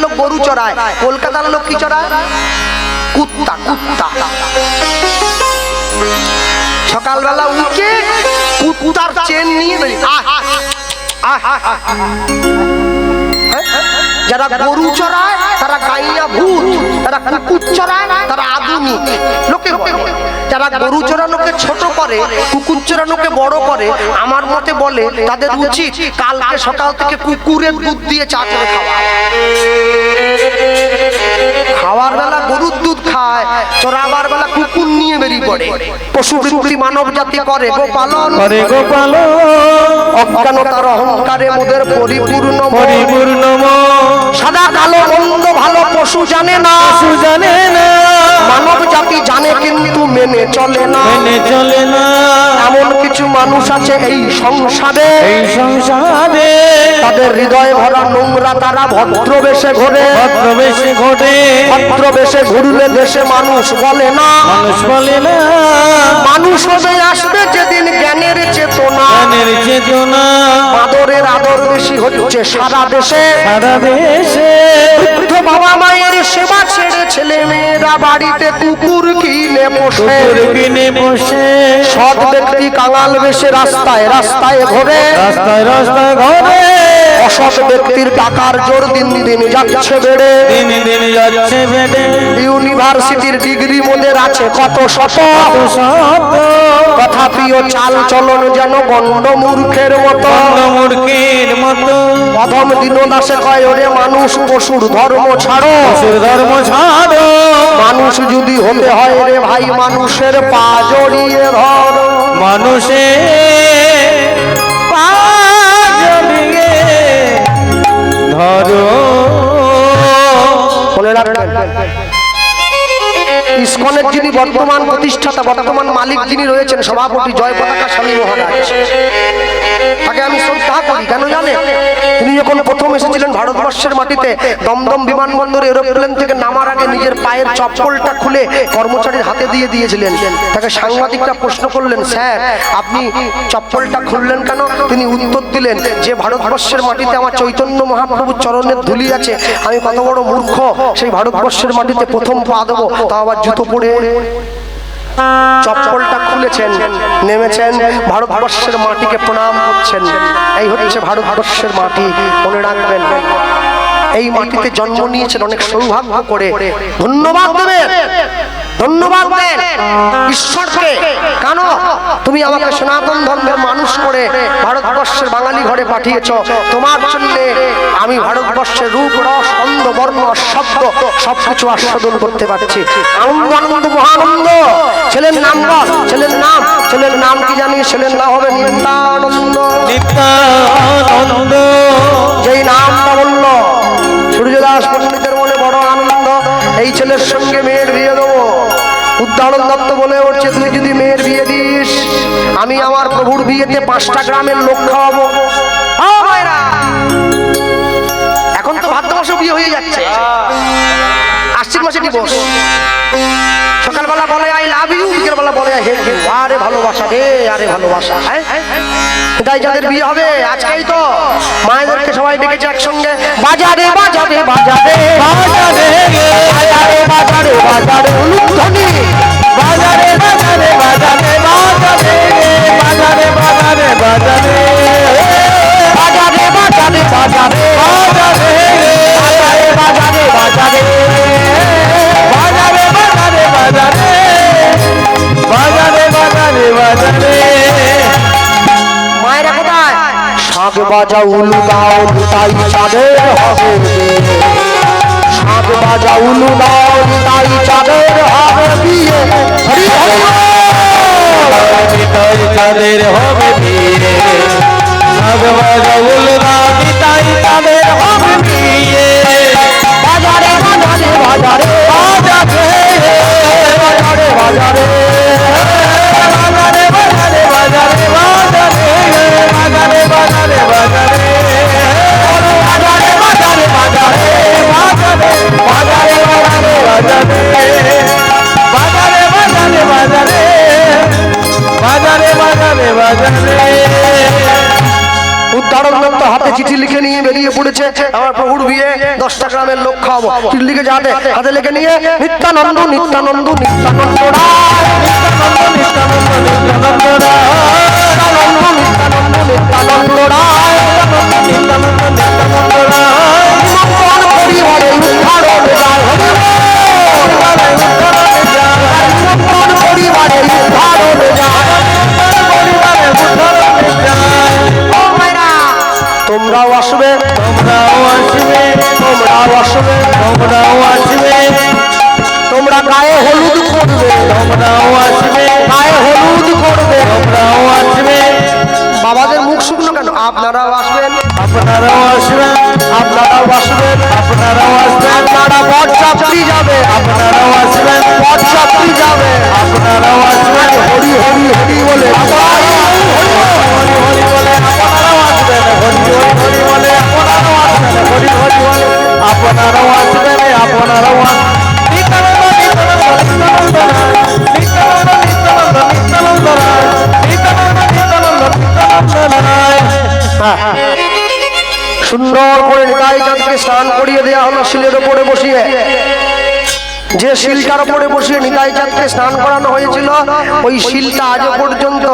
লোক গরু চড়ায় কলকাতার লোক কি চড়ায় কুত্তা কুত্তা সকালবেলা উঠে কুত্তার চেন নিয়ে আহ, আহ, আহ। যারা গরু চড়ায় তারা গাইয়া ভূত তারা কুকুর চড়ায় তারা আধুনিক লোকে যারা গরু চড়ানোকে ছোট করে কুকুর চড়ানোকে বড় করে আমার মতে বলে তাদের উচিত কালকে সকাল থেকে কুকুরের দুধ দিয়ে চা করে খাওয়া। খাওয়ার বেলা গরুর বেলা কুকুর নিয়ে বেরিয়ে পড়ে। পশু বৃত্তি মানব জাতি করে অজ্ঞানতার অহংকারে মোদের পরিপূর্ণ পরিপূর্ণ সাদা কালো মন্দ ভালো পশু জানে না। জানে জানে কিন্তু মেনে চলে না। মেনে চলে না। এমন কিছু মানুষ আছে এই সংসারে। এই সংসারে। তাদের হৃদয় ভরা নোংরা তারা ভদ্রবেশে ঘোরে। ভদ্রবেশে ঘোরে। ভদ্রবেশে ঘুরলে দেশে মানুষ বলে না। মানুষ বলে না। মানুষ হবে আসবে যেদিন জ্ঞানের চেতনা জ্ঞানের চেতনা। মাদরের আদর বেশি হচ্ছে সারা দেশে। সারা দেশে। বৃদ্ধ বাবা মায়ের সেবা ছেড়ে ছেলে মেয়েরা বাড়িতে কুকুর কিনে বসে কিনে বসে সৎ ব্যক্তি কাঙাল বেশে রাস্তায় রাস্তায় ঘরে। রাস্তায় রাস্তায় ঘরে। অসৎ ব্যক্তির টাকার জোর দিন দিন যাচ্ছে বেড়ে। দিনে দিনে যাচ্ছে বেডে। ইউনিভার্সিটির ডিগ্রি মোদের আছে কত শত? তথাপিও চাল চলন যেন গণ্ড মূর্খের মতো। মূর্খের মতো। প্রথম দিনদাসে কয় ওরে মানুষ পশুর ধর্ম ছাড়ো। ধর্ম ছাড়ো। মানুষ যদি হতে হয় রে ভাই মানুষের পা জড়িয়ে ধর। মানুষে ধরো। যিনি বর্তমান প্রতিষ্ঠাতা, বর্তমান মালিক যিনি রয়েছেন, সভাপতি জয় পতাকা স্বামী মহারাজ, তাকে আমি শ্রদ্ধা করি, কেন জানে তিনি যখন প্রথম এসেছিলেন ভারতবর্ষের মাটিতে, দমদম বিমানবন্দর এরোপ্লেন থেকে নামার আগে নিজের পায়ের চপ্পলটা খুলে কর্মচারীর হাতে দিয়ে দিয়েছিলেন। তাকে সাংবাদিকরা প্রশ্ন করলেন, স্যার, আপনি চপ্পলটা খুললেন কেন? তিনি উত্তর দিলেন, যে ভারতবর্ষের মাটিতে আমার চৈতন্য মহাপ্রভুর চরণের ধুলি আছে, আমি কত বড় মূর্খ, সেই ভারতবর্ষের মাটিতে প্রথম পা দেবো তা আবার জুতো পরে। চপ্পলটা খুলেছেন, নেমেছেন, ভারতবর্ষের মাটিকে প্রণাম করছেন। এই হচ্ছে ভারতবর্ষের মাটি, মনে রাখবেন। এই মাটিতে জন্ম নিয়েছেন অনেক সৌভাগ্য করে। ধন্যবাদ দেবেন। ধন্যবাদ দেন। ঈশ্বরকে। কেন? তুমি আমাকে সনাতন ধর্মের মানুষ করে ভারতবর্ষের বাঙালি ঘরে পাঠিয়েছ। তোমার জন্য আমি ভারতবর্ষের রূপ রস অন্ধ বর্ণ শব্দ সবকিছু আস্বাদন করতে পারছি। আনন্দ আনন্দ মহানন্দ। ছেলের নাম বল। ছেলের নাম। ছেলের নাম কি জানি? ছেলের নাম হবে নিত্যানন্দ। নিত্যানন্দ। যেই নামটা বলল। সূর্যদাস পণ্ডিতের মনে বড় আনন্দ। এই ছেলের সঙ্গে মেয়ের বিয়ে দেবো। উদাহরণ দত্ত বলে উঠছে তুই যদি মেয়ের বিয়ে দিস আমি আমার প্রভুর বিয়েতে পাঁচটা গ্রামের লোক খাওয়াবো। এখন তো ভাদ্র মাসে বিয়ে হয়ে যাচ্ছে। আশ্বিন মাসে দিবস সকালবেলা বলে আই বিকেলবেলা বলে হেট ইউ আরে ভালোবাসা রে আরে ভালোবাসা। হ্যাঁ? তাই যাদের বিয়ে হবে আজকেই তো মায়েদেরকে সবাই ডেকেছে একসঙ্গে। বাজারে বাজারে বাজারে। বাজারে বাজারে বাজারে বাজা উলুদাও তাই চাঁদের হবে। সাত বাজা উলুদাও তাই চাঁদের হবে। বিয়ে চাঁদের হবে। খাওয়াবো। তুই লিখে যা দে হাতে লেগে নিয়ে। নিত্যানন্দ নিত্যানন্দ নিত্যানন্দ নিত্যানন্দ নিত্যানন্দ নিত্যানন্দ তোমরাও আসবে। তোমরাও আসবে। তোমরা গায়ে হলুদ করবে, তোমরাও আসবে। গায়ে হলুদ করবে, তোমরাও আসবে। বাবাদের মুখ শুকনো কেন? আপনারাও আসবেন। আপনারাও আসবেন। আপনারাও আসবেন আপনারাও আসবেন। আপনারা চাপড়ি যাবে। আপনারাও আসবেন। চাপড়ি যাবে। আপনারাও আসবেন। হরি হরি হরি বলে। হরি। আপনারাও সুন্দর করে নিতাই স্নান করিয়ে দেওয়া হলো শিলের উপরে বসিয়ে। যে শিলটার উপরে বসিয়ে নিতাই চাঁদকে স্নান করানো হয়েছিল, ওই শিলটা আজও পর্যন্ত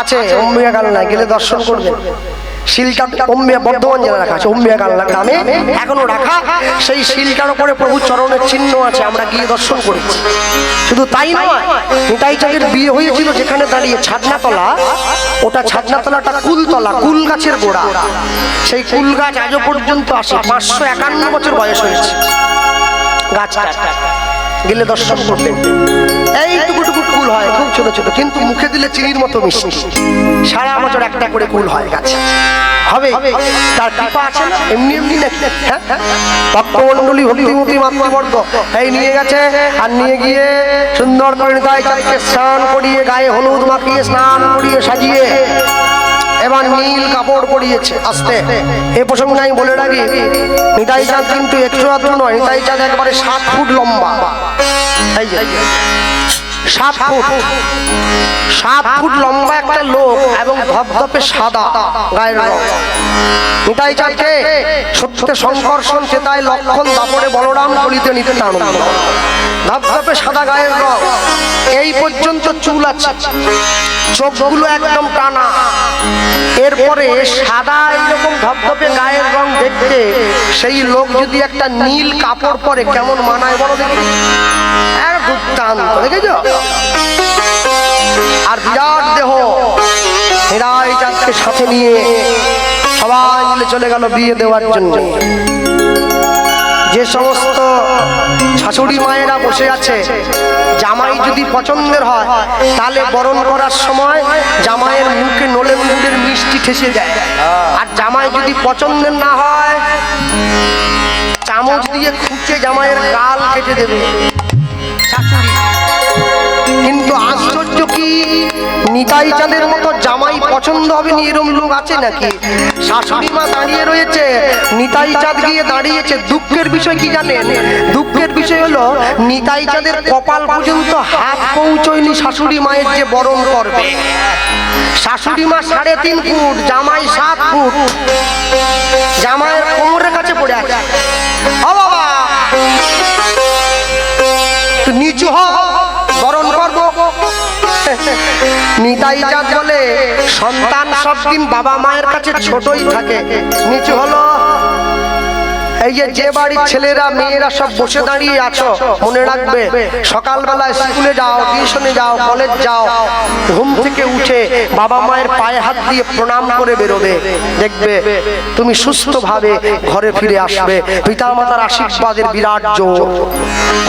আছে অম্বিয়া কালনায় গেলে দর্শন করবেন শিলটা অম্বিয়া বর্ধমান জেলা রাখা আছে, অম্বিয়া গ্রামে এখনও রাখা। সেই শিলটার উপরে প্রভু চরণের চিহ্ন আছে, আমরা গিয়ে দর্শন করেছি। শুধু তাই নয়, নিতাই চাঁদের বিয়ে হয়েছিল যেখানে দাঁড়িয়ে ছাদনাতলা, ওটা ছাদনাতলাটা কুলতলা কুল গাছের গোড়া। সেই কুল গাছ আজও পর্যন্ত আসে, পাঁচশো একান্ন বছর বয়স হয়েছে। গাছটা গেলে দর্শন করবেন এইটুকু টুকু কুল হয় খুব ছোট ছোট কিন্তু মুখে দিলে চিনির মতো মিষ্টি। সারা বছর একটা করে কুল হয় গাছে। হবে তার কৃপা আছে না? এমনি এমনি নাকি? হ্যাঁ ভক্তমন্ডলী ভক্তিমতী মাতৃবর্গ এই নিয়ে গেছে আর নিয়ে গিয়ে সুন্দর করে নিতাই চাঁদকে স্নান করিয়ে গায়ে হলুদ মাখিয়ে স্নান করিয়ে সাজিয়ে এবার নীল কাপড় পরিয়েছে আস্তে। এ প্রসঙ্গে আমি বলে রাখি নিতাই চাঁদ কিন্তু একশো আদ্র নয় নিতাই চাঁদ একবারে সাত ফুট লম্বা। এই যে। সাত ফুট। সাত ফুট লম্বা একটা লোক এবং ধপধপে সাদা গায়ের রং। নিতাই চাঁদকে সত্যতে সংকর্ষণ চেতায় লক্ষণ দাপরে বলরাম কলিতে নিত্যানন্দ। ধপধপে সাদা গায়ের রং। এই পর্যন্ত চুল আছে। চোখগুলো একদম টানা। এরপরে সাদা এরকম ধপধপে গায়ের রং দেখতে সেই লোক যদি একটা নীল কাপড় পরে কেমন মানায় বড় দেখি? দুর্দান্ত, দেখেছ? আর বিরাট দেহ। এরাই চাঁদকে সাথে নিয়ে সবাই মিলে চলে গেল বিয়ে দেওয়ার জন্য। যে সমস্ত শাশুড়ি মায়েরা বসে আছে, জামাই যদি পছন্দের হয়, তাহলে বরণ করার সময় জামাইয়ের মুখে নলে মুখের মিষ্টি ঠেসে দেয়। আর জামাই যদি পছন্দের না হয়, চামচ দিয়ে খুঁচে জামাইয়ের গাল কেটে দেবে। শাশুড়ি। কিন্তু আশ্চর্য কি? নিতাই চাঁদের মতো জামাই পছন্দ হবে নি? এরম লোক আছে নাকি? শাশুড়ি মা দাঁড়িয়ে রয়েছে। নিতাই চাঁদ গিয়ে দাঁড়িয়েছে। দুঃখের বিষয় কি জানেন? দুঃখের বিষয় হলো, নিতাই চাঁদের কপাল পর্যন্ত হাত পৌঁছয়নি শাশুড়ি মায়ের যে বরণ করবে শাশুড়ি মা সাড়ে তিন ফুট, জামাই সাত ফুট। জামাইয়ের কোমরের কাছে পড়ে আছে। নিচু হ, বরণ করব। নিতাই চাঁদ বলে, সন্তান সব দিন বাবা মায়ের কাছে ছোটই থাকে। নিচু হলো। এই যে যে বাড়ির ছেলেরা, মেয়েরা সব বসে দাঁড়িয়ে আছো, মনে রাখবে সকালবেলা স্কুলে যাও, টিউশনে যাও, কলেজ যাও, ঘুম থেকে উঠে বাবা মায়ের পায়ে হাত দিয়ে প্রণাম করে বেরোবে। দেখবে তুমি সুস্থভাবে ঘরে ফিরে আসবে। পিতামাতার আশীর্বাদের বিরাট জোর।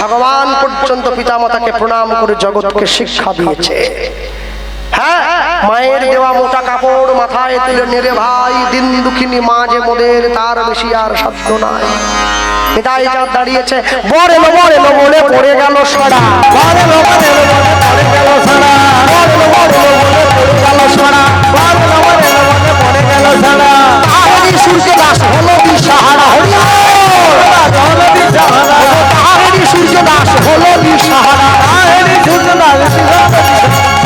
ভগবান পর্যন্ত পিতামাতাকে প্রণাম করে জগৎকে শিক্ষা দিয়েছে। হ্যাঁ? মায়ের দেওয়া মোটা কাপড় মাথায় তুলে নেড়ে ভাই দিন দুঃখিনী মা যে মোদের তার বেশি আর সাধ্য নাই। পিতাই চাঁদ দাঁড়িয়েছে বরে লো বরে লো বলে পড়ে গেল সরা বারে লোবারে লোবারে পড়ে গেল সারা বরে লো বরে লো বলে পড়ে গেল সরা বারে লোবারে লোবারে পড়ে গেল সারা তাহারি সূর্য দাস হলো বিশাহারা হরি তাহারি সূর্য দাস হলো বিশাহারা আহেরি সূর্যদাস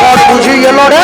পর বুঝি গেল রে।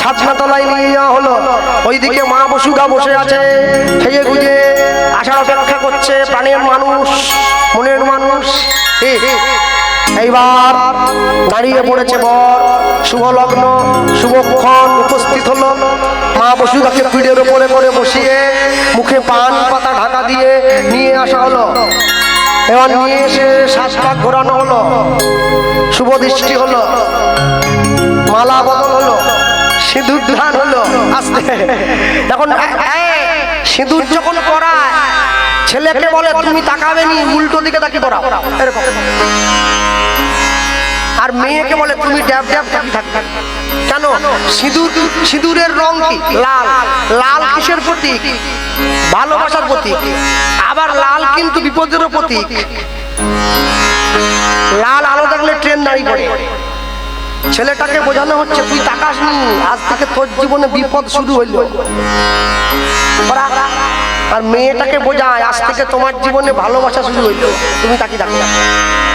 ছাদনা তলায় নিয়ে হলো। ওইদিকে মা বসুগা বসে আছে। খেয়ে গুজে আসার অপেক্ষা করছে প্রাণের মানুষ, মনের মানুষ। এইবার দাঁড়িয়ে পড়েছে বর। শুভ লগ্ন শুভক্ষণ উপস্থিত হলো। মা বসুগাকে পিঠের ওপরে করে বসিয়ে মুখে পান পাতা ঢাকা দিয়ে নিয়ে আসা হলো। এবার নিয়ে এসে শ্বাস ঘোরানো হলো। শুভ দৃষ্টি হলো। মালা বদল হলো। এ, সিঁদুর যখন করায় ছেলেকে বলে তুমি তাকাবে নি উল্টো দিকে তাকি করাও এরকম। আর মেয়েকে বলে তুমি ড্যাব ড্যাব কেন? সিঁদুর সিঁদুরের রং কি? লাল। লাল কিসের প্রতীক? ভালোবাসার প্রতীক। আবার লাল কিন্তু বিপদেরও প্রতীক। লাল আলো থাকলে ট্রেন দাঁড়িয়ে পড়ে। ছেলেটাকে বোঝানো হচ্ছে, তুই তাকাস আজ থেকে তোর জীবনে বিপদ শুরু হইল। আর মেয়েটাকে বোঝায়, আজ থেকে তোমার জীবনে ভালোবাসা শুরু হইল। তুমি তাকে ডাকি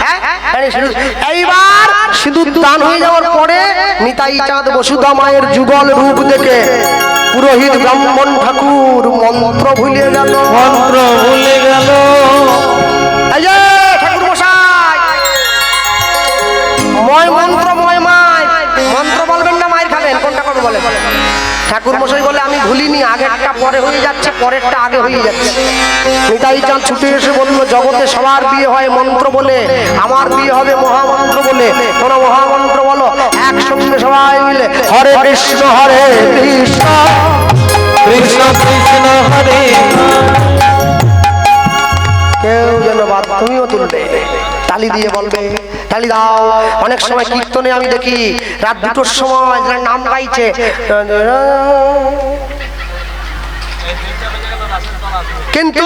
হ্যাঁ? এইবার সিঁদুর দান হয়ে যাওয়ার পরে নিতাই চাঁদ বসুধা মায়ের যুগল রূপ দেখে পুরোহিত ব্রাহ্মণ ঠাকুর মন্ত্র ভুলিয়ে গেল। মন্ত্র ভুলে ঠাকুর মশাই বলে আমি ভুলিনি আগেরটা পরে হয়ে যাচ্ছে পরেরটা আগে হয়ে যাচ্ছে। নিতাই চাঁদ ছুটে এসে বলল জগতে সবার বিয়ে হয় মন্ত্র বলে আমার বিয়ে হবে মহামন্ত্র বলে। তোমরা মহামন্ত্র বলো একসঙ্গে সবাই মিলে হরে কৃষ্ণ হরে কৃষ্ণ। কৃষ্ণ কৃষ্ণ হরে। কেউ যেন বাদ তুমিও তুলবে তালি দিয়ে বলবে তালি দাও। অনেক সময় কীর্তনে আমি দেখি রাত দুটোর সময় নাম গাইছে কিন্তু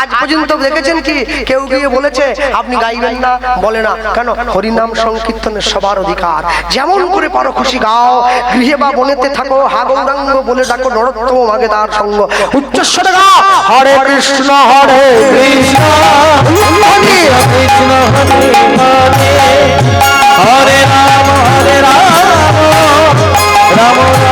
আজ পর্যন্ত দেখেছেন কি? কেউ গিয়ে বলেছে, আপনি গাইবেন না, বলে না। কেন? হরিনাম সংকীর্তনের সবার অধিকার। যেমন করে পারো খুশি গাও, গৃহে বা বনেতে থাকো, হা গৌরাঙ্গ বলে ডাকো, নরোত্তম মাগে তার সঙ্গ। উচ্চস্বরে গাও হরে কৃষ্ণ হরে কৃষ্ণ। হরে রাম হরে রাম রাম রাম।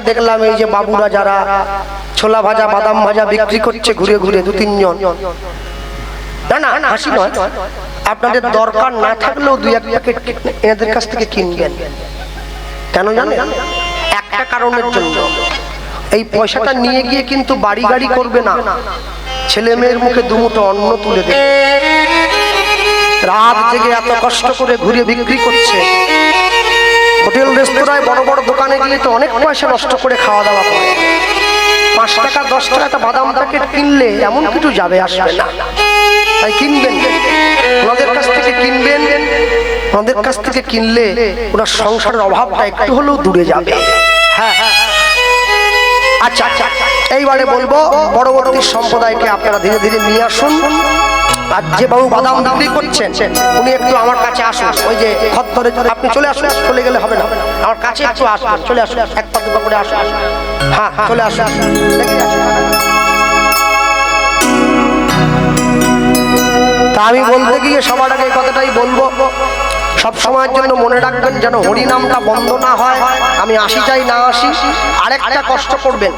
থেকে দেখলাম, এই যে বাবুরা যারা ছোলা ভাজা, বাদাম ভাজা বিক্রি করছে ঘুরে ঘুরে, দু তিনজন। না না, হাসি নয়। আপনাদের দরকার না থাকলেও দুই এক প্যাকেট কাছ থেকে কিনবেন। কেন জানেন? একটা কারণের জন্য। এই পয়সাটা নিয়ে গিয়ে কিন্তু বাড়ি গাড়ি করবে না। ছেলে মেয়ের মুখে দুমুটো অন্ন তুলে দেবে। রাত জেগে এত কষ্ট করে ঘুরে বিক্রি করছে। হোটেল, রেস্তোরাঁয় বড় বড় দোকানে গিয়ে তো অনেক পয়সা নষ্ট করে খাওয়া দাওয়া করে। পাঁচ টাকা, দশ টাকা একটা বাদাম প্যাকেট কিনলে এমন কিছু যাবে, আসবে না। তাই কিনবেন। ওনাদের কাছ থেকে কিনবেন। ওনাদের কাছ থেকে কিনলে ওনার সংসারের অভাবটা একটু হলেও দূরে যাবে। হ্যাঁ হ্যাঁ আচ্ছা আচ্ছা এইবারে বলব বড় পরবর্তী সম্প্রদায়কে আপনারা ধীরে ধীরে নিয়ে আসুন। আর যে বাবু বাদাম বিক্রি করছেন, উনি একটু আমার কাছে আসুন। ওই যে খত্তরে আপনি চলে আসুন, চলে গেলে হবে না। আমার কাছে একটু আসুন, চলে আসুন, এক পা দুপা করে আসুন। হ্যাঁ হ্যাঁ চলে আসুন। তা আমি বলতে গিয়ে সবার আগে কথাটাই বলব। সব সময়ের জন্য মনে রাখবেন যেন হরি নামটা বন্ধ না হয়। আমি আসি চাই না আসি, আরেকটা কষ্ট করবেন।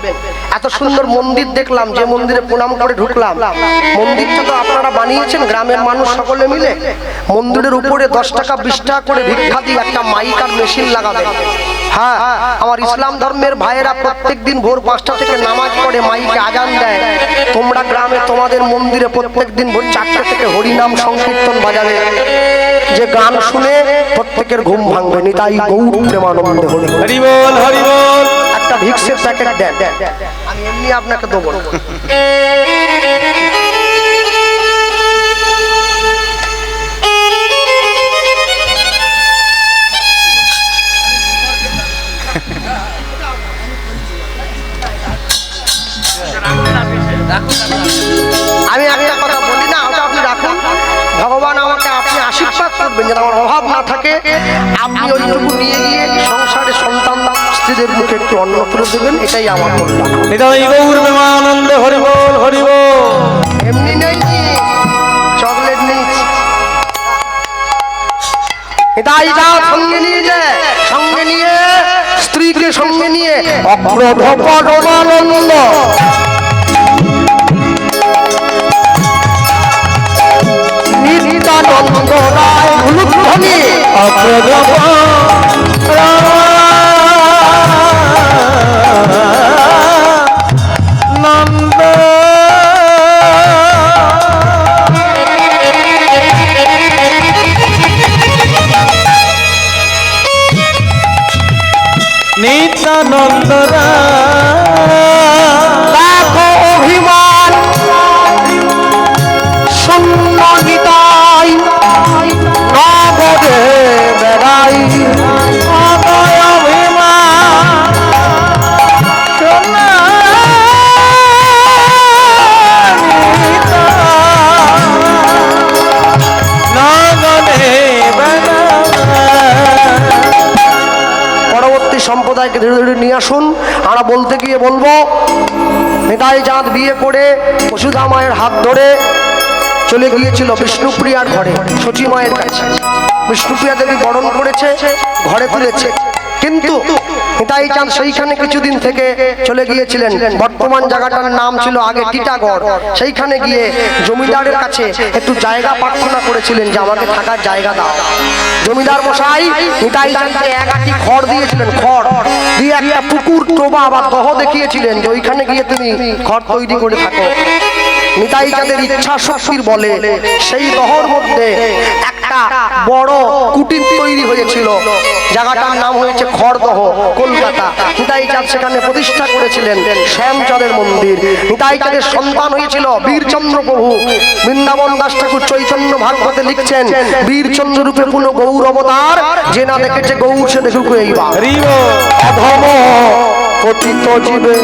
এত সুন্দর মন্দির দেখলাম, যে মন্দিরে প্রণাম করে ঢুকলাম। মন্দিরটা তো আপনারা বানিয়েছেন, গ্রামের মানুষ সকলে মিলে। মন্দিরের উপরে দশ টাকা, বিশ টাকা করে ভিক্ষা দিয়ে একটা মাইকার মেশিন লাগাবে হ্যাঁ আমার ইসলাম ধর্মের ভাইয়েরা প্রত্যেক দিন ভোর পাঁচটা থেকে নামাজ পড়ে মাইকে আজান দেয়। তোমরা গ্রামে তোমাদের মন্দিরে প্রত্যেক দিন ভোর চারটে থেকে হরিনাম সংকীর্তন বাজাবে যে গান শুনে প্রত্যেকের ঘুম ভাঙবে নি তাই গৌর প্রেমানন্দে হরি একটা ভিক্সের প্যাকেট দেন। আমি এমনি আপনাকে দেবো আপনি ওইটুকু নিয়ে গিয়ে সংসারে সন্তান স্ত্রীদের মুখে একটু অন্ন তুলে দেবেন এটাই আমার কল্যাণ। হৃদয় গৌর প্রেমানন্দে হরি বল হরি এমনি নেই চকলেট নিয়েছি এটাই যা সঙ্গে নিয়ে যায় সঙ্গে নিয়ে স্ত্রীকে সঙ্গে নিয়ে। অগ্রধ পরমানন্দ। অপ্রদপ নন্দ নিত্যানন্দ নিতাই পড়ে পশুধা মায়ের হাত ধরে চলে গিয়েছিল বিষ্ণুপ্রিয়ার ঘরে শচী মায়ের কাছে। বিষ্ণুপ্রিয়া দেবী বরণ করেছে, ঘরে তুলেছে। কিন্তু নিতাই চাঁদ সেইখানে কিছুদিন থেকে চলে গিয়েছিলেন। বর্তমান জায়গাটার নাম ছিল আগে টিটাগড়। সেইখানে গিয়ে জমিদারের কাছে একটু জায়গা প্রার্থনা করেছিলেন যে আমাকে থাকার জায়গা দাও। জমিদার মশাই নিতাই চাঁদকে এক আটি খড় দিয়েছিলেন, খড় দিয়ে একটা পুকুর টোবা বা দহ দেখিয়েছিলেন যে ওইখানে গিয়ে তুমি খড় তৈরি করে থাকো। নিতাই চাঁদের ইচ্ছা শক্তির বলে সেই দহর মধ্যে একটা বড় কুটির তৈরি হয়েছিল। জায়গাটার নাম হয়েছে খড়দহ কলকাতা। নিতাই চাঁদ সেখানে প্রতিষ্ঠা করেছিলেন শ্যামচাঁদের মন্দির। নিতাই চাঁদের সন্তান হয়েছিল বীরচন্দ্র প্রভু। বৃন্দাবন দাস ঠাকুর চৈতন্য ভাগবতে লিখছেন বীরচন্দ্র রূপে কোনো গৌর অবতার যে না দেখেছে গৌর সে দেখুক এইবার। অধম জীবে।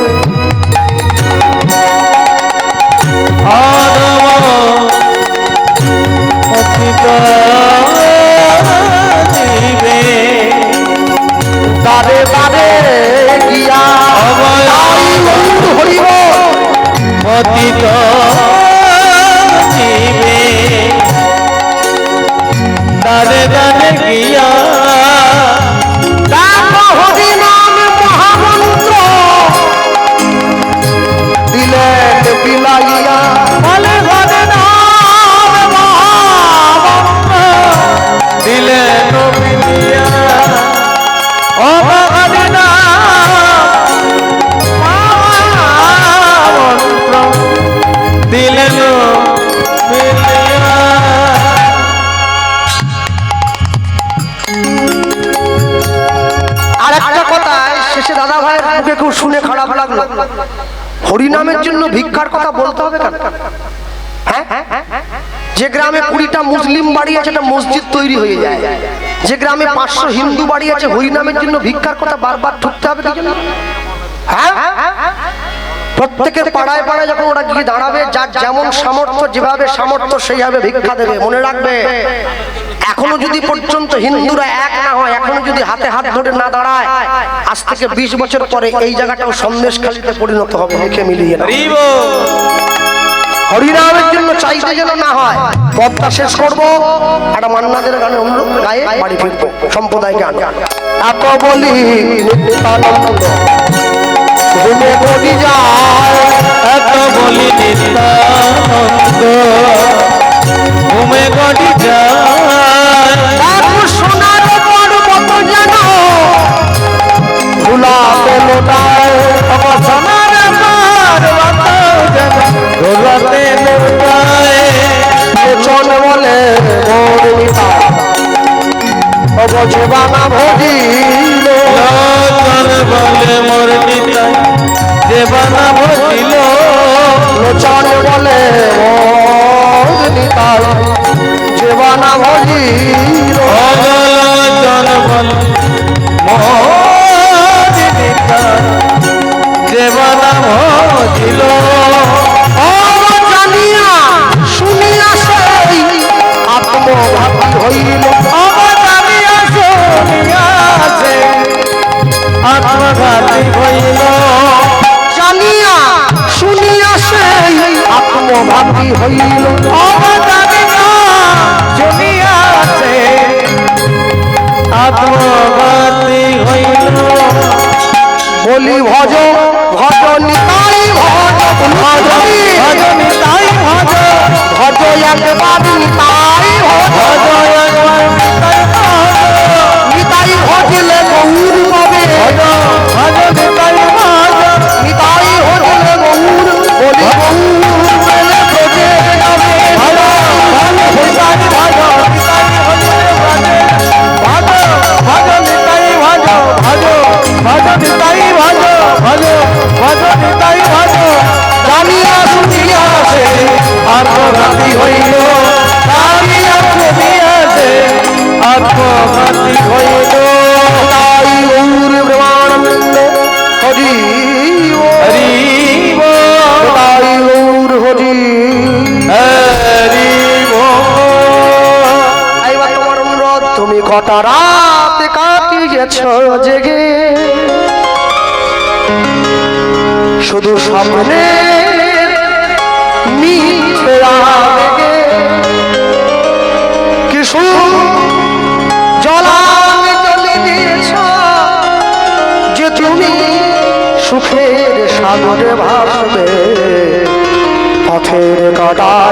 জীবে দারে দারে গিয়া অভয় হরিব অতীত দারে দারে গিয়া। মহামন্ত্র। দিলেন বিলাইয়া খুব শুনে খারাপ লাগল। হরিনামের জন্য ভিক্ষার কথা বলতে হবে হ্যাঁ? যে গ্রামে কুড়িটা মুসলিম বাড়ি আছে, একটা মসজিদ তৈরি হয়ে যায়। যে গ্রামে পাঁচশো হিন্দু বাড়ি আছে হরিনামের জন্য ভিক্ষার কথা বারবার ঠুকতে হবে হ্যাঁ? প্রত্যেকের পাড়ায় পাড়ায় যখন ওরা গিয়ে দাঁড়াবে, যার যেমন সামর্থ্য, যেভাবে সামর্থ্য, সেইভাবে ভিক্ষা দেবে, মনে রাখবে, এখনও যদি পর্যন্ত হিন্দুরা এক না হয়, এখনও যদি হাতে হাত ধরে না দাঁড়ায়, আজ থেকে বিশ বছর পরে এই জায়গাটাও সন্দেশ খালিতে পরিণত হবে লিখে মিলিয়ে হরিনামের জন্য চাইতে যেন না হয়, পথটা শেষ করব। একটা মান্নাদের গানে অনুরোধ, গায়ে বাড়ি ফিরবো সম্প্রদায় গান এত বলি এত বলি ঘুমে যায় দোলাতে লোটায় চন বলে মোর নিতা অবজে বানা লোচন বলে মোর নিতাই দেবানা ভজিল লোচন বলে মোর নিতাই জীবনা ভজিল। লোচন বলে মোর নিতাই দেবানা ভজিল। আত্মঘাতী হইল অবতারিয়া শুনিয়াছে আত্মঘাতী হইল জানিয়া শুনিয়া সেই আত্মঘাতী হইল। অবতারিয়া শুনিয়াছে আত্মঘাতী হইল। বলি ভজ ভজ নিতাই ভজ ভজ ভজনি তাই ভজ ভজ একবার কটা রাত কাটিয়েছ জেগে। শুধু তুমি সুখের সাগরে ভাসবে। পথের কাটায়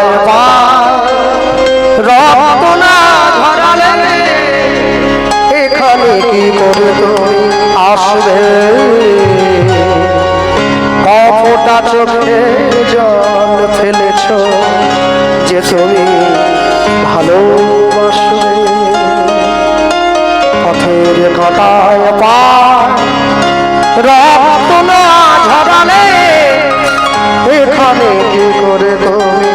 কপটা চোখে জল ফেলেছ যে তুমি ভালোবাসবে পথের কাটায় পা ঝরালে এখানে কি করে তুমি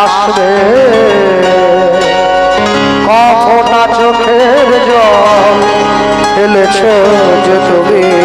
আসবে? কখনা চোখের জল ফেলেছ যে